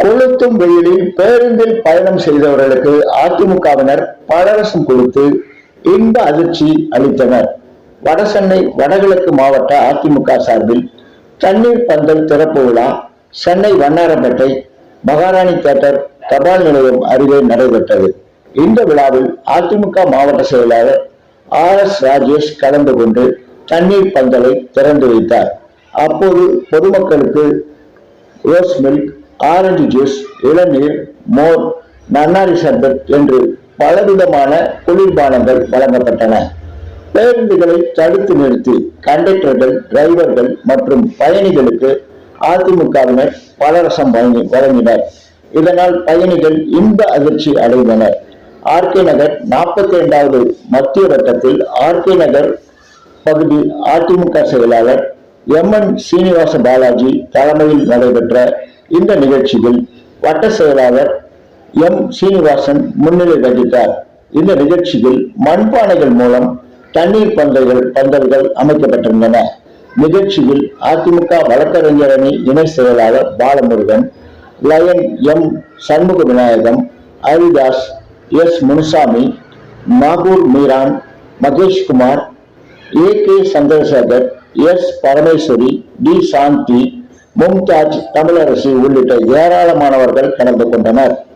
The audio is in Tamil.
கொளுத்தும் வெயிலில் பேருந்தில் பயணம் செய்தவர்களுக்கு அதிமுகவினர் பலரசம் கொடுத்து இன்ப அதிர்ச்சி அளித்தனர். வடசென்னை வடகிழக்கு மாவட்ட அதிமுக சார்பில் தண்ணீர் பந்தல் திறப்பு விழா சென்னை வண்ணாரப்பேட்டை மகாராணி தேட்டர் தபால் நிலையம் அருகே நடைபெற்றது. இந்த விழாவில் அதிமுக மாவட்ட செயலாளர் ஆர் எஸ் ராஜேஷ் கலந்து கொண்டு தண்ணீர் பந்தலை திறந்து வைத்தார். அப்போது பொதுமக்களுக்கு ரோஸ் மில்க் ஆரஞ்சு ஜூஸ் இளநீர் மோர் நன்னாரி சர்பத் என்று பலவிதமான குளிர்பானங்கள் வழங்கப்பட்டன. பேருந்துகளை தடுத்து நிறுத்தி கண்டக்டர்கள் டிரைவர்கள் மற்றும் பயணிகளுக்கு அதிமுகவினர் பலரசம் வழங்கி வழங்கினர். இதனால் பயணிகள் இன்ப அதிர்ச்சி அடைந்தனர். ஆர்கே நகர் நாற்பத்தி இரண்டாவது மத்திய வட்டத்தில் ஆர்கே நகர் பகுதி அதிமுக செயலாளர் எம் என் சீனிவாச பாலாஜி தலைமையில் நடைபெற்ற இந்த நிகழ்ச்சியில் வட்ட செயலாளர் எம் சீனிவாசன் முன்னிலை வகித்தார். இந்த நிகழ்ச்சியில் மண்பானைகள் மூலம் தண்ணீர் பந்தல்கள் பந்தல்கள் அமைக்கப்பட்டிருந்தன. நிகழ்ச்சியில் அதிமுக வழக்கறிஞர் அணி இணை செயலாளர் Balamurugan lion M Shanmuga Vinayagam Haridas S Munusamy Nagoor Meeran Maheshkumar A K Chandrasekar S Parameswari T Shanthi Mumtaz Tamilarasi உள்ளிட்ட ஏராளமானவர்கள் கலந்து கொண்டனர்.